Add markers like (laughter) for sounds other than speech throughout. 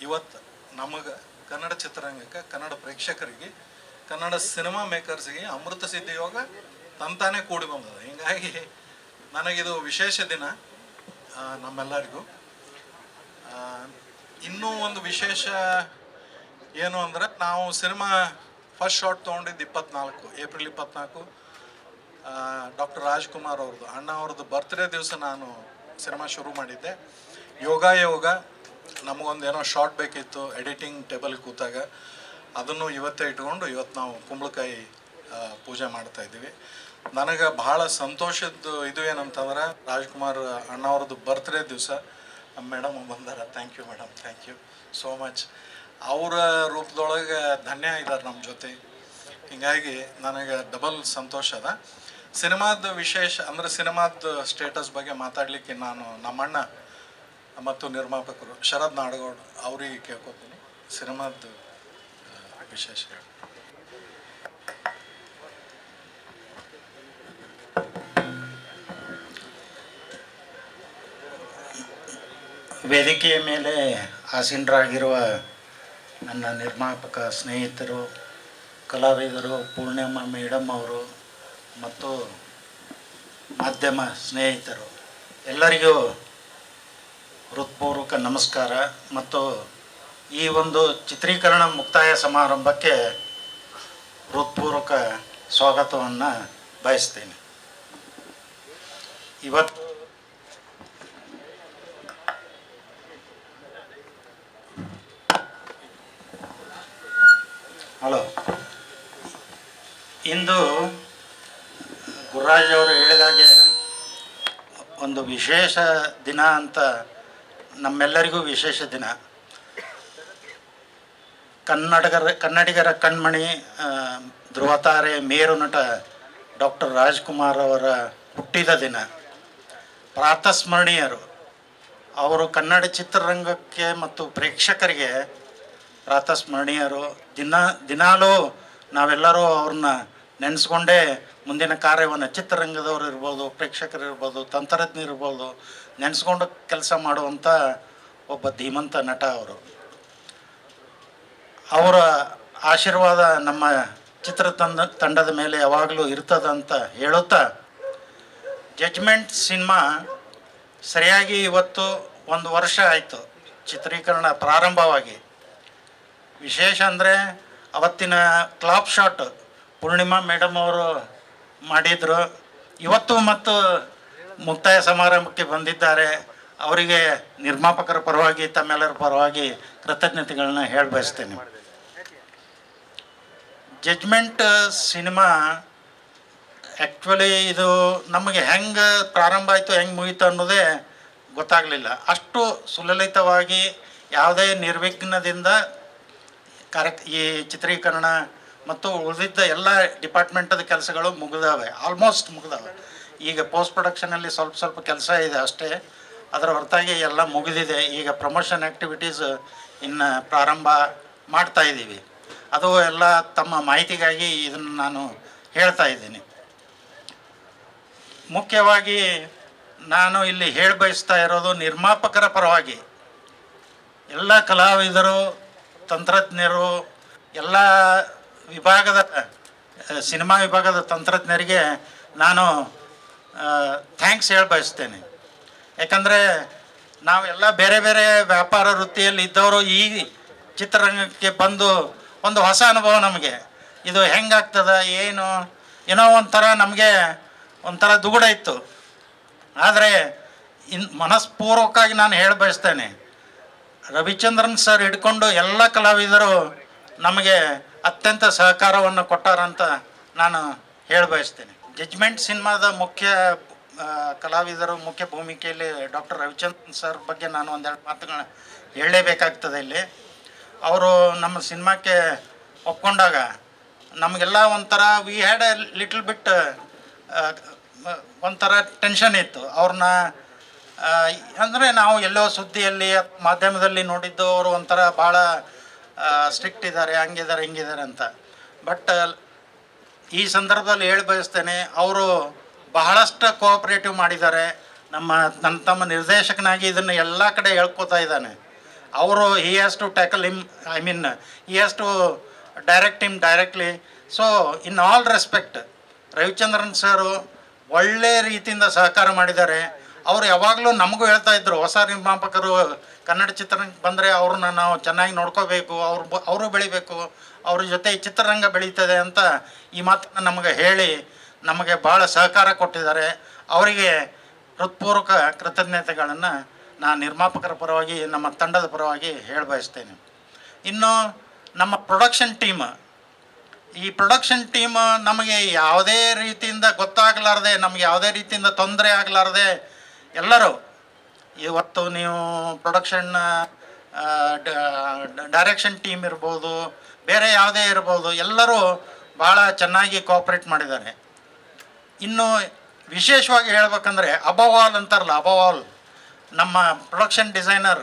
ಇವತ್ತು ನಮಗೆ ಕನ್ನಡ ಚಿತ್ರರಂಗಕ್ಕೆ, ಕನ್ನಡ ಪ್ರೇಕ್ಷಕರಿಗೆ, ಕನ್ನಡ ಸಿನಿಮಾ ಮೇಕರ್ಸಿಗೆ ಅಮೃತ ಸಿದ್ಧಿ ಯೋಗ ತಂತಾನೆ ಕೂಡಿ ಬಂದದ. ಹಿಂಗಾಗಿ ನನಗಿದು ವಿಶೇಷ ದಿನ ನಮ್ಮೆಲ್ಲರಿಗೂ. ಇನ್ನೂ ಒಂದು ವಿಶೇಷ ಏನು ಅಂದ್ರೆ, ನಾವು ಸಿನಿಮಾ ಫಸ್ಟ್ ಶಾಟ್ ತೊಗೊಂಡಿದ್ದು ಇಪ್ಪತ್ನಾಲ್ಕು ಏಪ್ರಿಲ್ ಇಪ್ಪತ್ನಾಲ್ಕು. ಡಾಕ್ಟರ್ ರಾಜ್ಕುಮಾರ್ ಅವ್ರದ್ದು, ಅಣ್ಣ ಅವ್ರದ್ದು ಬರ್ತ್ಡೇ ದಿವಸ ನಾನು ಸಿನಿಮಾ ಶುರು ಮಾಡಿದ್ದೆ. ಯೋಗ ಯೋಗ ನಮಗೊಂದು ಏನೋ ಶಾರ್ಟ್ ಬೇಕಿತ್ತು ಎಡಿಟಿಂಗ್ ಟೇಬಲ್ ಕೂತಾಗ, ಅದನ್ನು ಇವತ್ತೇ ಇಟ್ಕೊಂಡು ಇವತ್ತು ನಾವು ಕುಂಬಳಕಾಯಿ ಪೂಜೆ ಮಾಡ್ತಾ ಇದ್ದೀವಿ. ನನಗೆ ಬಹಳ ಸಂತೋಷದ್ದು ಇದು ಏನಂತಂದ್ರೆ, ರಾಜ್ಕುಮಾರ್ ಅಣ್ಣವ್ರದ್ದು ಬರ್ತ್ಡೇ ದಿವಸ ಮೇಡಮ್ ಬಂದಾರ. Thank you madam thank you so much ಅವರ ರೂಪದೊಳಗೆ ಧನ್ಯ ಇದ್ದಾರೆ ನಮ್ಮ ಜೊತೆ. ಹೀಗಾಗಿ ನನಗೆ ಡಬಲ್ ಸಂತೋಷ ಅದ. ಸಿನಿಮಾದ ವಿಶೇಷ, ಅಂದ್ರೆ ಸಿನಿಮಾದ ಸ್ಟೇಟಸ್ ಬಗ್ಗೆ ಮಾತಾಡಲಿಕ್ಕೆ ನಾನು ನಮ್ಮಣ್ಣ ಮತ್ತು ನಿರ್ಮಾಪಕರು ಶರದ್ ನಾಡಗೌಡ ಅವರಿಗೆ ಕೇಳ್ಕೊತೀನಿ. ಸಿನಿಮಾದ ವಿಶೇಷ ವೇದಿಕೆಯ ಮೇಲೆ ಆಸೀನರಾಗಿರುವ ನನ್ನ ನಿರ್ಮಾಪಕ ಸ್ನೇಹಿತರು, ಕಲಾವಿದರು ಪೂರ್ಣಿಮ ಮೇಡಮ್ ಅವರು ಮತ್ತು ಮಾಧ್ಯಮ ಸ್ನೇಹಿತರು, ಎಲ್ಲರಿಗೂ ಹೃತ್ಪೂರ್ವಕ ನಮಸ್ಕಾರ ಮತ್ತು ಈ ಒಂದು ಚಿತ್ರೀಕರಣ ಮುಕ್ತಾಯ ಸಮಾರಂಭಕ್ಕೆ ಹೃತ್ಪೂರ್ವಕ ಸ್ವಾಗತವನ್ನು ಬಯಸ್ತೇನೆ. ಇವತ್ತು ಹಲೋ. ಇಂದು ಗುರುರಾಜ್ ಅವರು ಹೇಳಿದಾಗೆ ಒಂದು ವಿಶೇಷ ದಿನ ಅಂತ ನಮ್ಮೆಲ್ಲರಿಗೂ ವಿಶೇಷ ದಿನ. ಕನ್ನಡಗರ, ಕನ್ನಡಿಗರ ಕಣ್ಮಣಿ ಧ್ರುವತಾರೆ, ಮೇರು ನಟ ಡಾಕ್ಟರ್ ರಾಜ್ಕುಮಾರ್ ಅವರ ಹುಟ್ಟಿದ ದಿನ. ಪ್ರಾತಸ್ಮರಣೀಯರು. ಅವರು ಕನ್ನಡ ಚಿತ್ರರಂಗಕ್ಕೆ ಮತ್ತು ಪ್ರೇಕ್ಷಕರಿಗೆ ಪ್ರಾತಸ್ಮರಣೀಯರು. ದಿನ, ದಿನಾಲೂ ನಾವೆಲ್ಲರೂ ಅವ್ರನ್ನ ನೆನೆಸ್ಕೊಂಡೇ ಮುಂದಿನ ಕಾರ್ಯವನ್ನು ಚಿತ್ರರಂಗದವ್ರು ಇರ್ಬೋದು ಪ್ರೇಕ್ಷಕರು ಇರ್ಬೋದು ತಂತ್ರಜ್ಞರು ಇರ್ಬೋದು ನೆನೆಸ್ಕೊಂಡು ಕೆಲಸ ಮಾಡುವಂಥ ಒಬ್ಬ ಧೀಮಂತ ನಟ ಅವರು. ಅವರ ಆಶೀರ್ವಾದ ನಮ್ಮ ಚಿತ್ರತಂಡ ತಂಡದ ಮೇಲೆ ಯಾವಾಗಲೂ ಇರ್ತದಂತ ಹೇಳುತ್ತಾ ಜಜ್ಮೆಂಟ್ ಸಿನಿಮಾ ಸರಿಯಾಗಿ ಇವತ್ತು ಒಂದು ವರ್ಷ ಆಯಿತು ಚಿತ್ರೀಕರಣ ಪ್ರಾರಂಭವಾಗಿ. ವಿಶೇಷ ಅಂದರೆ ಅವತ್ತಿನ ಕ್ಲಾಪ್ ಶಾಟ್ ಪೂರ್ಣಿಮಾ ಮೇಡಮ್ ಅವರು ಮಾಡಿದರು. ಇವತ್ತು ಮತ್ತು ಮುಕ್ತಾಯ ಸಮಾರಂಭಕ್ಕೆ ಬಂದಿದ್ದಾರೆ. ಅವರಿಗೆ ನಿರ್ಮಾಪಕರ ಪರವಾಗಿ, ತಮ್ಮೆಲ್ಲರ ಪರವಾಗಿ ಕೃತಜ್ಞತೆಗಳನ್ನ ಹೇಳಿ ಬಯಸ್ತೇನೆ ಜಡ್ಜ್ಮೆಂಟ್ ಸಿನಿಮಾ ಆ್ಯಕ್ಚುಲಿ ಇದು ನಮಗೆ ಹೆಂಗೆ ಪ್ರಾರಂಭ ಆಯಿತು, ಹೆಂಗೆ ಮುಗೀತು ಅನ್ನೋದೇ ಗೊತ್ತಾಗಲಿಲ್ಲ. ಅಷ್ಟು ಸುಲಲಿತವಾಗಿ ಯಾವುದೇ ನಿರ್ವಿಘ್ನದಿಂದ ಕಾರ್ಯ ಈ ಚಿತ್ರೀಕರಣ ಮತ್ತು ಉಳಿದಿದ್ದ ಎಲ್ಲ ಡಿಪಾರ್ಟ್ಮೆಂಟದ ಕೆಲಸಗಳು ಮುಗಿದಾವೆ. ಆಲ್ಮೋಸ್ಟ್ ಮುಗಿದಾವೆ. ಈಗ ಪೋಸ್ಟ್ ಪ್ರೊಡಕ್ಷನಲ್ಲಿ ಸ್ವಲ್ಪ ಸ್ವಲ್ಪ ಕೆಲಸ ಇದೆ ಅಷ್ಟೇ. ಅದರ ಹೊರತಾಗಿ ಎಲ್ಲ ಮುಗಿದಿದೆ. ಈಗ ಪ್ರಮೋಷನ್ ಆ್ಯಕ್ಟಿವಿಟೀಸ್ ಇನ್ನು ಪ್ರಾರಂಭ ಮಾಡ್ತಾ ಇದ್ದೀವಿ. ಅದು ಎಲ್ಲ ತಮ್ಮ ಮಾಹಿತಿಗಾಗಿ ಇದನ್ನು ನಾನು ಹೇಳ್ತಾ ಇದ್ದೀನಿ. ಮುಖ್ಯವಾಗಿ ನಾನು ಇಲ್ಲಿ ಹೇಳಿ ಬಯಸ್ತಾ ಇರೋದು ನಿರ್ಮಾಪಕರ ಪರವಾಗಿ ಎಲ್ಲ ಕಲಾವಿದರು, ತಂತ್ರಜ್ಞರು, ಎಲ್ಲ ವಿಭಾಗದ, ಸಿನಿಮಾ ವಿಭಾಗದ ತಂತ್ರಜ್ಞರಿಗೆ ನಾನು ಥ್ಯಾಂಕ್ಸ್ ಹೇಳಿ ಬಯಸ್ತೇನೆ ಯಾಕಂದರೆ ನಾವೆಲ್ಲ ಬೇರೆ ಬೇರೆ ವ್ಯಾಪಾರ ವೃತ್ತಿಯಲ್ಲಿ ಇದ್ದವರು ಈ ಚಿತ್ರರಂಗಕ್ಕೆ ಬಂದು ಒಂದು ಹೊಸ ಅನುಭವ ನಮಗೆ. ಇದು ಹೆಂಗಾಗ್ತದ, ಏನು, ಏನೋ ಒಂಥರ ನಮಗೆ ಒಂಥರ ದುಗುಡ ಇತ್ತು. ಆದರೆ ಇನ್ ಮನಸ್ಪೂರ್ವಕವಾಗಿ ನಾನು ಹೇಳಿ ಬಯಸ್ತೇನೆ ರವಿಚಂದ್ರನ್ ಸರ್ ಹಿಡ್ಕೊಂಡು ಎಲ್ಲ ಕಲಾವಿದರು ನಮಗೆ ಅತ್ಯಂತ ಸಹಕಾರವನ್ನು ಕೊಟ್ಟಾರಂತ ನಾನು ಹೇಳಿ ಬಯಸ್ತೇನೆ ಜಡ್ಜ್ಮೆಂಟ್ ಸಿನಿಮಾದ ಮುಖ್ಯ ಕಲಾವಿದರು ಮುಖ್ಯ ಭೂಮಿಕೆಯಲ್ಲಿ ಡಾಕ್ಟರ್ ರವಿಚಂದ್ರನ್ ಸರ್ ಬಗ್ಗೆ ನಾನು ಒಂದೆರಡು ಮಾತುಗಳನ್ನ ಹೇಳಲೇಬೇಕಾಗ್ತದೆ ಇಲ್ಲಿ. ಅವರು ನಮ್ಮ ಸಿನಿಮಾಕ್ಕೆ ಒಪ್ಕೊಂಡಾಗ ನಮಗೆಲ್ಲ ಒಂಥರ we had a little bit ಒಂಥರ ಟೆನ್ಷನ್ ಇತ್ತು. ಅವ್ರನ್ನ ಅಂದರೆ ನಾವು ಎಲ್ಲೋ ಸುದ್ದಿಯಲ್ಲಿ, ಮಾಧ್ಯಮದಲ್ಲಿ ನೋಡಿದ್ದು, ಅವರು ಒಂಥರ ಭಾಳ ಸ್ಟ್ರಿಕ್ಟ್ ಇದ್ದಾರೆ, ಹಂಗಿದ್ದಾರೆ, ಹಿಂಗಿದ್ದಾರೆ ಅಂತ. ಬಟ್ ಈ ಸಂದರ್ಭದಲ್ಲಿ ಹೇಳಿ ಬಯಸ್ತೇನೆ, ಅವರು ಬಹಳಷ್ಟು ಕೋಆಪರೇಟಿವ್ ಮಾಡಿದ್ದಾರೆ. ನಮ್ಮ ನನ್ನ ತಮ್ಮ ನಿರ್ದೇಶಕನಾಗಿ ಇದನ್ನು ಎಲ್ಲ ಕಡೆ ಹೇಳ್ಕೊತಾ ಇದ್ದಾನೆ. ಅವರು he has to tackle him I mean he has to direct him directly so in all respect Ravichandran sir ಒಳ್ಳೆ ರೀತಿಯಿಂದ ಸಹಕಾರ ಮಾಡಿದ್ದಾರೆ. ಅವರು ಯಾವಾಗಲೂ ನಮಗೂ ಹೇಳ್ತಾ ಇದ್ರು, ಹೊಸ ನಿರ್ಮಾಪಕರು ಕನ್ನಡ ಚಿತ್ರಕ್ಕೆ ಬಂದರೆ ಅವ್ರನ್ನ ನಾವು ಚೆನ್ನಾಗಿ ನೋಡ್ಕೋಬೇಕು, ಅವ್ರು ಅವರು ಬೆಳಿಬೇಕು. ಅವ್ರ ಜೊತೆ ಚಿತ್ರರಂಗ ಬೆಳೀತದೆ ಅಂತ ಈ ಮಾತನ್ನು ನಮಗೆ ಹೇಳಿ ನಮಗೆ ಭಾಳ ಸಹಕಾರ ಕೊಟ್ಟಿದ್ದಾರೆ. ಅವರಿಗೆ ಹೃತ್ಪೂರ್ವಕ ಕೃತಜ್ಞತೆಗಳನ್ನು ನಾನು ನಿರ್ಮಾಪಕರ ಪರವಾಗಿ, ನಮ್ಮ ತಂಡದ ಪರವಾಗಿ ಹೇಳ ಬಯಸ್ತೇನೆ. ಇನ್ನು ನಮ್ಮ ಪ್ರೊಡಕ್ಷನ್ ಟೀಮ್ ಈ ಪ್ರೊಡಕ್ಷನ್ ಟೀಮ್ ನಮಗೆ ಯಾವುದೇ ರೀತಿಯಿಂದ ಗೊತ್ತಾಗಲಾರ್ದೆ, ನಮಗೆ ಯಾವುದೇ ರೀತಿಯಿಂದ ತೊಂದರೆ ಆಗಲಾರದೆ ಎಲ್ಲರೂ, ಇವತ್ತು ನೀವು ಪ್ರೊಡಕ್ಷನ್ ಡೈರೆಕ್ಷನ್ ಟೀಮ್ ಇರ್ಬೋದು ಬೇರೆ ಯಾವುದೇ ಇರ್ಬೋದು, ಎಲ್ಲರೂ ಭಾಳ ಚೆನ್ನಾಗಿ ಕೋಆಪ್ರೇಟ್ ಮಾಡಿದ್ದಾರೆ. ಇನ್ನು ವಿಶೇಷವಾಗಿ ಹೇಳಬೇಕಂದ್ರೆ ಅಬವಾಲ್ ಅಂತಾರಲ್ಲ, ಅಬವಾಲ್. ನಮ್ಮ production designer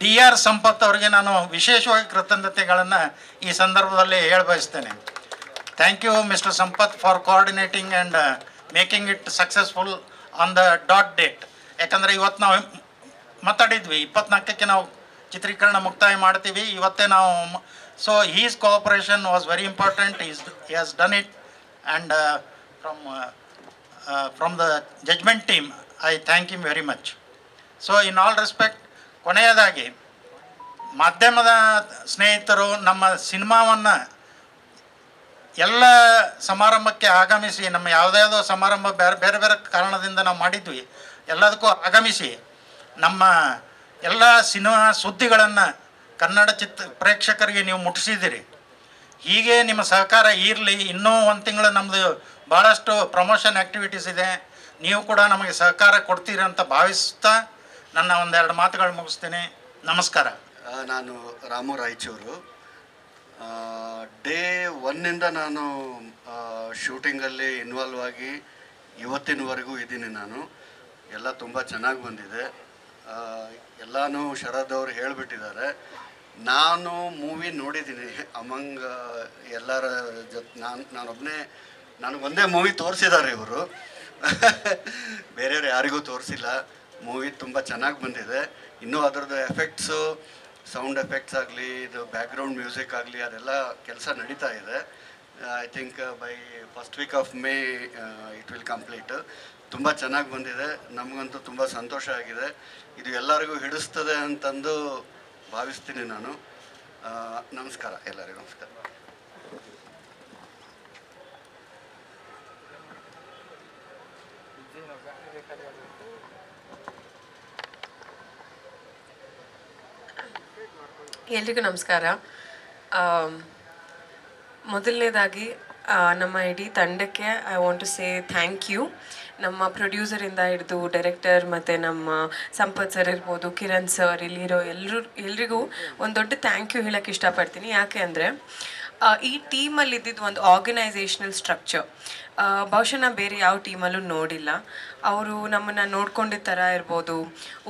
D R Sampath ಅವರಿಗೆ ನಾನು ವಿಶೇಷವಾಗಿ ಕೃತಜ್ಞತೆಗಳನ್ನು ಈ ಸಂದರ್ಭದಲ್ಲಿ ಹೇಳಬಯಸ್ತೇನೆ. Thank you mister Sampath for coordinating and making it successful on the dot date ಯಾಕಂದರೆ ಇವತ್ತು ನಾವು ಮಾತಾಡಿದ್ವಿ ಇಪ್ಪತ್ನಾಲ್ಕಕ್ಕೆ ನಾವು ಚಿತ್ರೀಕರಣ ಮುಕ್ತಾಯ ಮಾಡ್ತೀವಿ. ಇವತ್ತೇ ನಾವು so is cooperation was very important is he done it and from from the judgement team I thank you very much so in all respect ಕೊನೆಯದಾಗಿ, ಮಾಧ್ಯಮದ ಸ್ನೇಹಿತರು ನಮ್ಮ ಸಿನಿಮಾವನ್ನು ಎಲ್ಲ ಸಮಾರಂಭಕ್ಕೆ ಆಗಮಿಸಿ, ನಮ್ಮ ಯಾವುದ್ಯಾವುದೋ ಸಮಾರಂಭ ಬೇರೆ ಬೇರೆ ಬೇರೆ ಕಾರಣದಿಂದ ನಾವು ಮಾಡಿದ್ವಿ, ಎಲ್ಲದಕ್ಕೂ ಆಗಮಿಸಿ, ನಮ್ಮ ಎಲ್ಲ ಸಿನಿಮಾ ಸುದ್ದಿಗಳನ್ನು ಕನ್ನಡ ಚಿತ್ರ ಪ್ರೇಕ್ಷಕರಿಗೆ ನೀವು ಮುಟ್ಟಿಸಿದ್ದೀರಿ. ಹೀಗೆ ನಿಮ್ಮ ಸಹಕಾರ ಇರಲಿ. ಇನ್ನೂ ಒಂದು ತಿಂಗಳು ನಮ್ಮದು ಭಾಳಷ್ಟು ಪ್ರಮೋಷನ್ ಆ್ಯಕ್ಟಿವಿಟೀಸ್ ಇದೆ. ನೀವು ಕೂಡ ನಮಗೆ ಸಹಕಾರ ಕೊಡ್ತೀರಿ ಅಂತ ಭಾವಿಸ್ತಾ ನನ್ನ ಒಂದೆರಡು ಮಾತುಗಳು ಮುಗಿಸ್ತೀನಿ. ನಮಸ್ಕಾರ. ನಾನು ರಾಮು ರಾಯಚೂರು. ಡೇ ಒನ್ನಿಂದ ನಾನು ಶೂಟಿಂಗಲ್ಲಿ ಇನ್ವಾಲ್ವ್ ಆಗಿ ಇವತ್ತಿನವರೆಗೂ ಇದ್ದೀನಿ ನಾನು. ಎಲ್ಲ ತುಂಬ ಚೆನ್ನಾಗಿ ಬಂದಿದೆ. ಎಲ್ಲನೂ ಶರದ್ ಅವರು ಹೇಳಿಬಿಟ್ಟಿದ್ದಾರೆ. ನಾನು ಮೂವಿ ನೋಡಿದ್ದೀನಿ ಅಮಂಗ್ ಎಲ್ಲರ ಜೊತೆ, ನಾನು ನಾನೊಬ್ಬನೇ ನನಗೊಂದೇ ಮೂವಿ ತೋರಿಸಿದ್ದಾರೆ ಇವರು. (laughs) ಬೇರೆಯವ್ರು ಯಾರಿಗೂ ತೋರಿಸಿಲ್ಲ. ಮೂವಿ ತುಂಬ ಚೆನ್ನಾಗಿ ಬಂದಿದೆ. ಇನ್ನೂ ಅದರದ್ದು ಎಫೆಕ್ಟ್ಸು ಸೌಂಡ್ ಎಫೆಕ್ಟ್ಸ್ ಆಗಲಿ, ಇದು ಬ್ಯಾಕ್ಗ್ರೌಂಡ್ ಮ್ಯೂಸಿಕ್ ಆಗಲಿ, ಅದೆಲ್ಲ ಕೆಲಸ ನಡೀತಾ ಇದೆ. I think by first week of May it will complete ತುಂಬ ಚೆನ್ನಾಗಿ ಬಂದಿದೆ. ನಮಗಂತೂ ತುಂಬ ಸಂತೋಷ ಆಗಿದೆ. ಇದು ಎಲ್ಲರಿಗೂ ಹಿಡಿಸ್ತದೆ ಅಂತಂದು ಭಾವಿಸ್ತೀನಿ ನಾನು. ನಮಸ್ಕಾರ ಎಲ್ಲರಿಗೂ ನಮಸ್ಕಾರ. ಎಲ್ರಿಗೂ ನಮಸ್ಕಾರ. ಮೊದಲನೇದಾಗಿ ನಮ್ಮ ಇಡೀ ತಂಡಕ್ಕೆ I want to say thank you ನಮ್ಮ ಪ್ರೊಡ್ಯೂಸರಿಂದ ಹಿಡಿದು ಡೈರೆಕ್ಟರ್ ಮತ್ತು ನಮ್ಮ ಸಂಪತ್ ಸರ್ ಇರ್ಬೋದು, ಕಿರಣ್ ಸರ್ ಇಲ್ಲಿರೋ ಎಲ್ಲರೂ ಎಲ್ರಿಗೂ ಒಂದು ದೊಡ್ಡ ಥ್ಯಾಂಕ್ ಯು ಹೇಳೋಕ್ಕೆ ಇಷ್ಟಪಡ್ತೀನಿ. ಯಾಕೆ ಅಂದರೆ ಈ ಟೀಮಲ್ಲಿ ಇದ್ದಿದ್ದು ಒಂದು ಆರ್ಗನೈಸೇಷನಲ್ ಸ್ಟ್ರಕ್ಚರ್ ಬಹುಶಃ ನಾನು ಬೇರೆ ಯಾವ ಟೀಮಲ್ಲೂ ನೋಡಿಲ್ಲ. ಅವರು ನಮ್ಮನ್ನು ನೋಡ್ಕೊಂಡಿದ್ದ ಥರ ಇರ್ಬೋದು.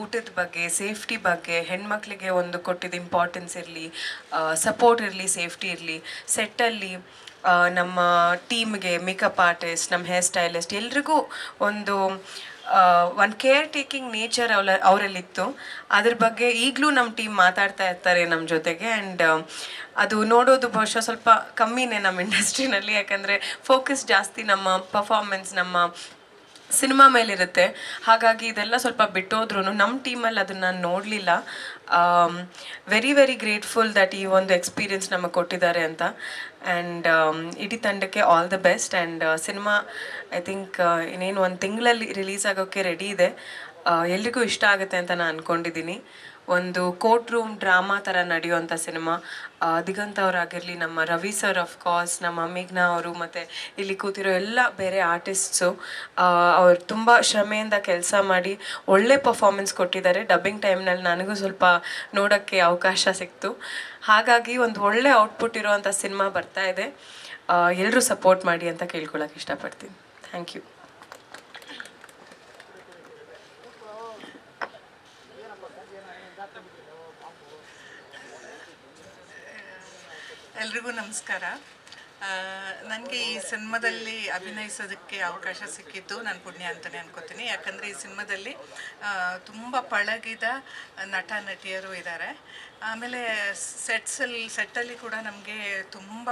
ಊಟದ ಬಗ್ಗೆ ಸೇಫ್ಟಿ ಬಗ್ಗೆ, ಹೆಣ್ಮಕ್ಳಿಗೆ ಒಂದು ಕೊಟ್ಟಿದ್ದ ಇಂಪಾರ್ಟೆನ್ಸ್ ಇರಲಿ ಸಪೋರ್ಟ್ ಇರಲಿ ಸೇಫ್ಟಿ ಇರಲಿ ಸೆಟ್ಟಲ್ಲಿ ನಮ್ಮ ಟೀಮ್ಗೆ ಮೇಕಪ್ ಆರ್ಟಿಸ್ಟ್ ನಮ್ಮ ಹೇರ್ ಸ್ಟೈಲಿಸ್ಟ್ ಎಲ್ರಿಗೂ ಒಂದು ಒನ್ ಕೇರ್ ಟೇಕಿಂಗ್ ನೇಚರ್ ಅವಳ ಅವರಲ್ಲಿತ್ತು. ಅದ್ರ ಬಗ್ಗೆ ಈಗಲೂ ನಮ್ಮ ಟೀಮ್ ಮಾತಾಡ್ತಾ ಇರ್ತಾರೆ ನಮ್ಮ ಜೊತೆಗೆ ಆ್ಯಂಡ್ ಅದು ನೋಡೋದು ಬಹುಶಃ ಸ್ವಲ್ಪ ಕಮ್ಮಿನೇ ನಮ್ಮ ಇಂಡಸ್ಟ್ರಿನಲ್ಲಿ ಯಾಕಂದರೆ ಫೋಕಸ್ ಜಾಸ್ತಿ ನಮ್ಮ ಪರ್ಫಾರ್ಮೆನ್ಸ್ ನಮ್ಮ ಸಿನಿಮಾ ಮೇಲಿರುತ್ತೆ. ಹಾಗಾಗಿ ಇದೆಲ್ಲ ಸ್ವಲ್ಪ ಬಿಟ್ಟೋದ್ರೂ ನಮ್ಮ ಟೀಮಲ್ಲಿ ಅದನ್ನು ನೋಡಲಿಲ್ಲ. ವೆರಿ ವೆರಿ ಗ್ರೇಟ್ಫುಲ್ ದಟ್ ಈ ಒಂದು ಎಕ್ಸ್ಪೀರಿಯನ್ಸ್ ನಮಗೆ ಕೊಟ್ಟಿದ್ದಾರೆ ಅಂತ. ಆ್ಯಂಡ್ ಇಡೀ ತಂಡಕ್ಕೆ all the best and cinema I think ಇನ್ನೇನು ಒಂದು ತಿಂಗಳಲ್ಲಿ ರಿಲೀಸ್ ಆಗೋಕ್ಕೆ ರೆಡಿ ಇದೆ. ಆ, ಎಲ್ರಿಗೂ ಇಷ್ಟ ಆಗುತ್ತೆ ಅಂತ ನಾನು ಅಂದ್ಕೊಂಡಿದ್ದೀನಿ ಒಂದು ಕೋರ್ಟ್ ರೂಮ್ ಡ್ರಾಮಾ ಥರ ನಡೆಯುವಂಥ ಸಿನಿಮಾ ದಿಗಂತ ಅವರಾಗಿರಲಿ, ನಮ್ಮ ರವಿ ಸರ್ ಆಫ್ ಕೋರ್ಸ್ ನಮ್ಮ ಮೇಘ್ನಾ ಅವರು ಮತ್ತು ಇಲ್ಲಿ ಕೂತಿರೋ ಎಲ್ಲ ಬೇರೆ ಆರ್ಟಿಸ್ಟ್ಸು ಅವ್ರು ತುಂಬ ಶ್ರಮೆಯಿಂದ ಕೆಲಸ ಮಾಡಿ ಒಳ್ಳೆ ಪರ್ಫಾರ್ಮೆನ್ಸ್ ಕೊಟ್ಟಿದ್ದಾರೆ. ಡಬ್ಬಿಂಗ್ ಟೈಮ್ನಲ್ಲಿ ನನಗೂ ಸ್ವಲ್ಪ ನೋಡೋಕ್ಕೆ ಅವಕಾಶ ಸಿಕ್ತು. ಹಾಗಾಗಿ ಒಂದು ಒಳ್ಳೆ ಔಟ್ಪುಟ್ ಇರುವಂಥ ಸಿನಿಮಾ ಬರ್ತಾ ಇದೆ. ಎಲ್ಲರೂ ಸಪೋರ್ಟ್ ಮಾಡಿ ಅಂತ ಕೇಳ್ಕೊಳ್ಳೋಕೆ ಇಷ್ಟಪಡ್ತೀನಿ. ಥ್ಯಾಂಕ್ ಯು ಎಲ್ರಿಗೂ ನಮಸ್ಕಾರ. ನನಗೆ ಈ ಸಿನಿಮಾದಲ್ಲಿ ಅಭಿನಯಿಸೋದಕ್ಕೆ ಅವಕಾಶ ಸಿಕ್ಕಿದ್ದು ನಾನು ಪುಣ್ಯ ಅಂತಲೇ ಅನ್ಕೋತೀನಿ. ಯಾಕಂದರೆ ಈ ಸಿನಿಮಾದಲ್ಲಿ ತುಂಬ ಪಳಗಿದ ನಟ, ನಟಿಯರು ಇದ್ದಾರೆ ಆಮೇಲೆ ಸೆಟ್ಸಲ್ಲಿ ಸೆಟ್ಟಲ್ಲಿ ಕೂಡ ನಮಗೆ ತುಂಬ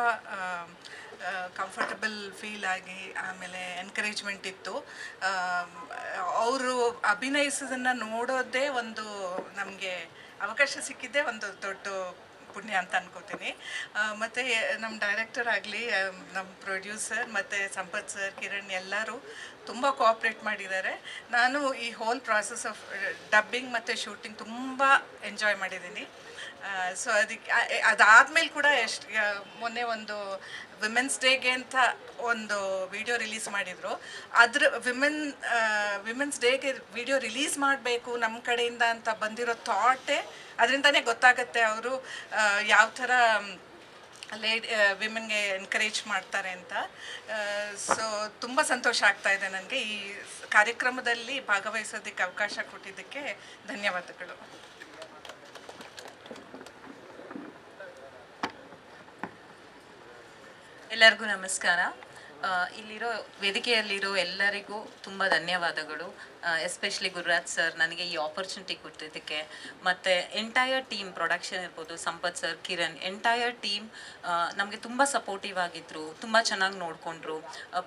ಕಂಫರ್ಟಬಲ್ ಫೀಲ್ ಆಗಿ ಆಮೇಲೆ ಎನ್ಕರೇಜ್ಮೆಂಟ್ ಇತ್ತು. ಅವರು ಅಭಿನಯಿಸೋದನ್ನು ನೋಡೋದೇ ಒಂದು ನಮಗೆ ಅವಕಾಶ ಸಿಕ್ಕಿದ್ದೇ ಒಂದು ದೊಡ್ಡ ಪುಣ್ಯ ಅಂತ ಅನ್ಕೋತೀನಿ. ಮತ್ತು ನಮ್ಮ ಡೈರೆಕ್ಟರ್ ಆಗಲಿ ನಮ್ಮ ಪ್ರೊಡ್ಯೂಸರ್ ಮತ್ತು ಸಂಪತ್ ಸರ್ ಕಿರಣ್ ಎಲ್ಲರೂ ತುಂಬ ಕೋಆಪ್ರೇಟ್ ಮಾಡಿದ್ದಾರೆ. ನಾನು ಈ ಹೋಲ್ ಪ್ರಾಸೆಸ್ ಆಫ್ ಡಬ್ಬಿಂಗ್ ಮತ್ತು ಶೂಟಿಂಗ್ ತುಂಬ ಎಂಜಾಯ್ ಮಾಡಿದ್ದೀನಿ. ಸೊ ಅದಕ್ಕೆ ಅದಾದಮೇಲೆ ಕೂಡ ಎಷ್ಟು ಮೊನ್ನೆ ಒಂದು ವಿಮೆನ್ಸ್ ಡೇಗೆ ಅಂತ ಒಂದು ವಿಡಿಯೋ ರಿಲೀಸ್ ಮಾಡಿದರು. ಅದ್ರ ವಿಮೆನ್ ವಿಮೆನ್ಸ್ ಡೇಗೆ ವಿಡಿಯೋ ರಿಲೀಸ್ ಮಾಡಬೇಕು ನಮ್ಮ ಕಡೆಯಿಂದ ಅಂತ ಬಂದಿರೋ ಥಾಟೇ ಅದರಿಂದನೇ ಗೊತ್ತಾಗುತ್ತೆ ಅವರು ಯಾವ ಥರ ಲೇಡಿ ವಿಮೆನ್ಗೆ ಎನ್ಕರೇಜ್ ಮಾಡ್ತಾರೆ ಅಂತ. ಸೊ ತುಂಬ ಸಂತೋಷ ಆಗ್ತಾ ಇದೆ ನನಗೆ. ಈ ಕಾರ್ಯಕ್ರಮದಲ್ಲಿ ಭಾಗವಹಿಸೋದಕ್ಕೆ ಅವಕಾಶ ಕೊಟ್ಟಿದ್ದಕ್ಕೆ ಧನ್ಯವಾದಗಳು. ಎಲ್ಲರಿಗೂ ನಮಸ್ಕಾರ. ಇಲ್ಲಿರೋ ವೇದಿಕೆಯಲ್ಲಿರೋ ಎಲ್ಲರಿಗೂ ತುಂಬ ಧನ್ಯವಾದಗಳು. ಎಸ್ಪೆಷಲಿ ಗುರುರಾಜ್ ಸರ್ ನನಗೆ ಈ ಆಪರ್ಚುನಿಟಿ ಕೊಟ್ಟಿದ್ದಕ್ಕೆ. ಮತ್ತು ಎಂಟೈರ್ ಟೀಮ್ ಪ್ರೊಡಕ್ಷನ್ ಇರ್ಬೋದು, Sampath sir Kiran entire team ನಮಗೆ ತುಂಬ ಸಪೋರ್ಟಿವ್ ಆಗಿದ್ದರು ತುಂಬ ಚೆನ್ನಾಗಿ ನೋಡಿಕೊಂಡ್ರು.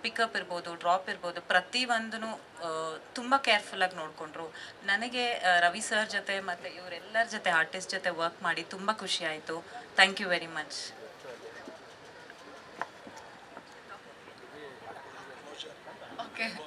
ಪಿಕಪ್ ಇರ್ಬೋದು ಡ್ರಾಪ್ ಇರ್ಬೋದು ಪ್ರತಿಯೊಂದೂ ತುಂಬ ಕೇರ್ಫುಲ್ಲಾಗಿ ನೋಡಿಕೊಂಡ್ರು. ನನಗೆ ರವಿ ಸರ್ ಜೊತೆ ಮತ್ತು ಇವರೆಲ್ಲರ ಜೊತೆ ಆರ್ಟಿಸ್ಟ್ ಜೊತೆ ವರ್ಕ್ ಮಾಡಿ ತುಂಬ ಖುಷಿ ಆಯಿತು. Thank you very much Ка.